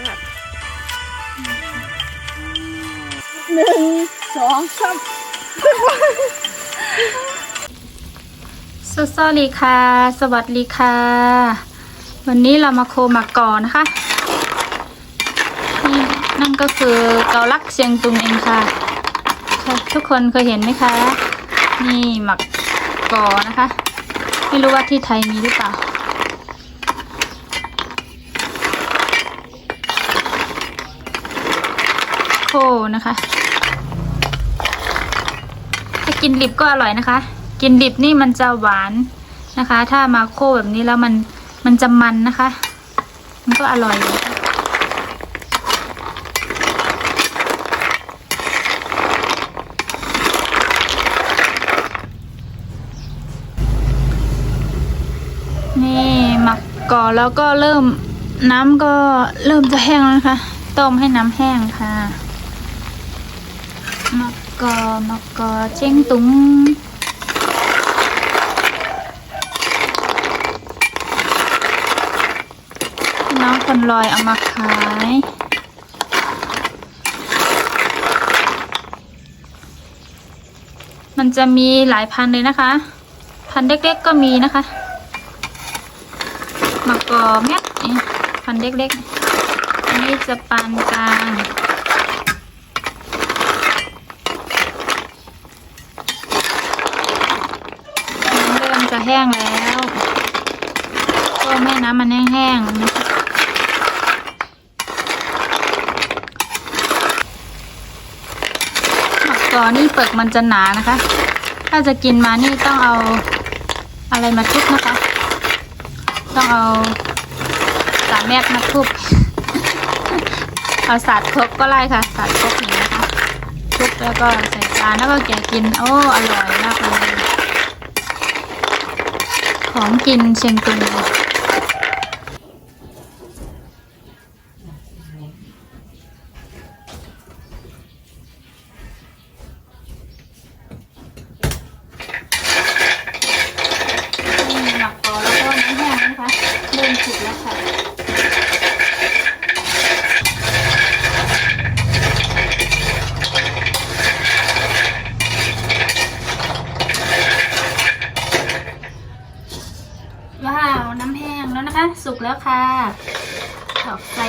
ากาศหนึ่งสองสามสวัสดีค่ะ สวัสดีค่ะ วันนี้เรามาโคหมักก่อนนะคะนี่นั่นก็คือเกาลักเชียงตุงเองค่ะค่ะทุกคนเคยเห็นไหมคะ นี่หมักก่อนะคะ ไม่รู้ว่าที่ไทยมีหรือเปล่า โคนะคะ ถ้ากินดิบก็อร่อยนะคะ กินดิบนี่มันจะหวานนะคะ ถ้ามาโคแบบนี้แล้วมันมันจะมันนะคะ มันก็อร่อยนี่หมักก่อนแล้วก็เริ่มน้ำก็เริ่มจะแห้งแล้วนะคะ ต้มให้น้ำแห้งค่ะ กอมะกอเจ้งตุงพี่น้องคนลอยเอามาขายมันจะมีหลายพันเลยนะคะ พันเล็กๆก็มีนะคะมะกอแม็ดนี่พันเล็กๆ อันนี้จะปานกลาง น้ำเริ่ม จะแห้งแล้วก็แม่น้ำมันแห้งๆนะคะหมักกอนี่เปลือกมันจะหนานะคะ ถ้าจะกินมานี่ต้องเอาอะไรมาทุบนะคะ ต้องเอาสามแมกมาทุบเอาสาดครกก็ไล่ค่ะสาดครกอย่างนี้นะคะทุบแล้วก็ใส่จานแล้วก็แกะกิน โอ้ อร่อยมากเลย ของกินเชียงตุงนี่หมักกอแล้วก็น้ำแห้งนะคะ เริ่มสุกแล้วค่ะ ว้าว น้ำแห้ง แล้วค่ะถอกใส่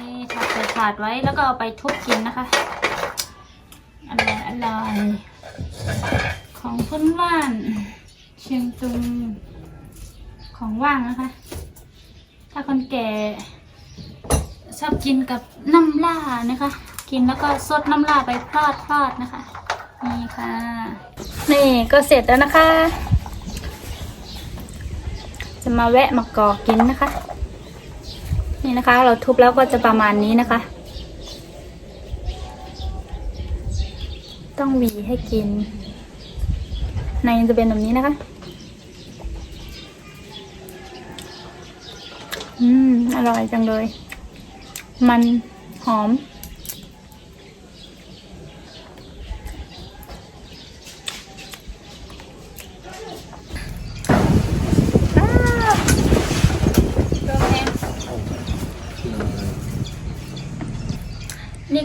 นี่ถอกใส่ถาดไว้แล้วก็เอาไปทุบกินนะคะอร่อยอร่อยของพื้นบ้าน เชียงตุงของว่างนะคะ ถ้าคนแก่ชอบกินกับน้ำล่านะคะ กินแล้วก็ซดน้ำล่าไปพลอดพลอดนะคะ นี่ค่ะ นี่ก็เสร็จแล้วนะคะ จะมาแวะมากอกินนะคะ นี่นะคะ เราทุบแล้วก็จะประมาณนี้นะคะ ต้องหวีให้กิน ในจะเป็นแบบนี้นะคะ อืม อร่อยจังเลย มันหอม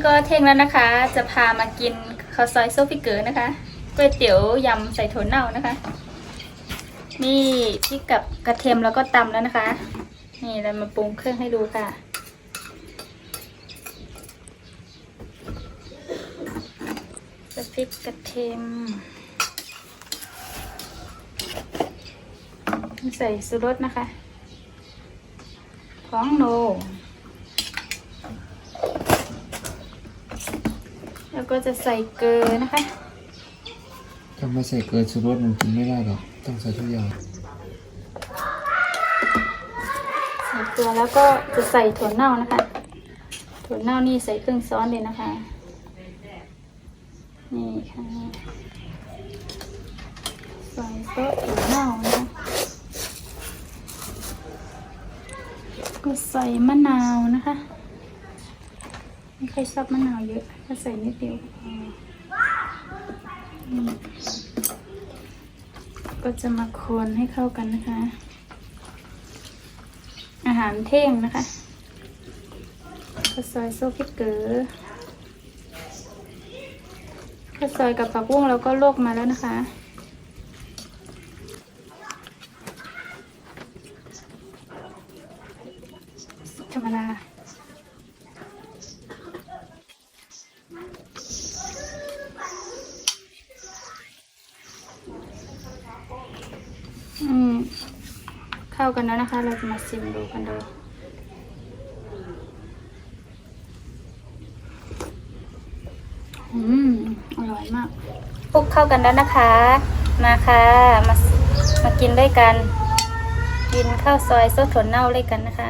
ก็เท่งแล้วนะคะ จะพามากินข้าวซอยโซฟิเกอร์นะคะก๋วยเตี๋ยวยำใส่ถั่วเน่านะคะ นี่พริกกับกระเทียมแล้วก็ตำแล้วนะคะ นี่เรามาปรุงเครื่องให้ดูค่ะใส่พริกกระเทียมใส่สุรสนะคะ ของโน แล้ว ก็จะใส่เกลือนะคะถ้าไม่ใส่เกินชูรสมันกินไม่ได้หรอกต้องใส่ทุกอย่างใส่เกลือแล้วก็จะใส่ถั่วเน่านะคะ ถั่วเน่านี่ใส่ครึ่งซ้อนเลยนะคะนี่ค่ะใส่โต๊ะถั่วเน่านะคะก็ใส่มะนาวนะคะ ไม่ค่อยชอบมะนาวเยอะถ้าใส่นิดเดียวก็พอก็จะมาคนให้เข้ากันนะคะ อาหารารเท่งนะคะข้าวซอยโซ่พริกเกลือข้าวซอยกับผักบุ้งเราก็ลวกมาแล้วนะคะ ธรรมดา อืม เข้ากันแล้วนะคะ เราจะมาชิมดูกันดูอืมอร่อยมากคลุกเข้ากันแล้วนะคะ มาค่ะมามากินด้วยกัน กินข้าวซอยโซ่ถั่วเน่าด้วยกันนะคะ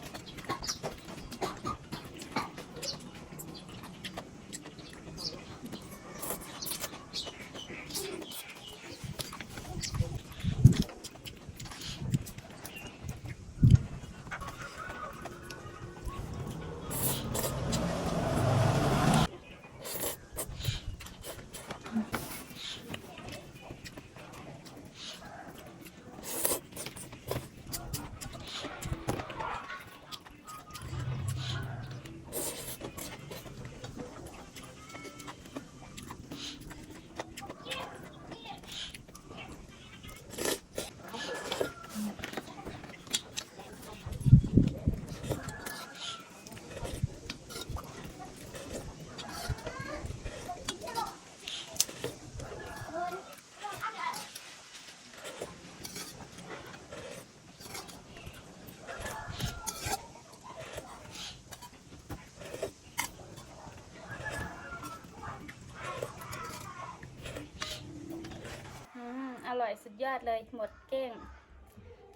อืม อร่อยสุดยอดเลยหมดเกล้ง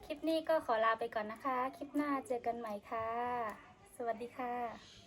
คลิปนี้ก็ขอลาไปก่อนนะคะ คลิปหน้าเจอกันใหม่ค่ะ สวัสดีค่ะ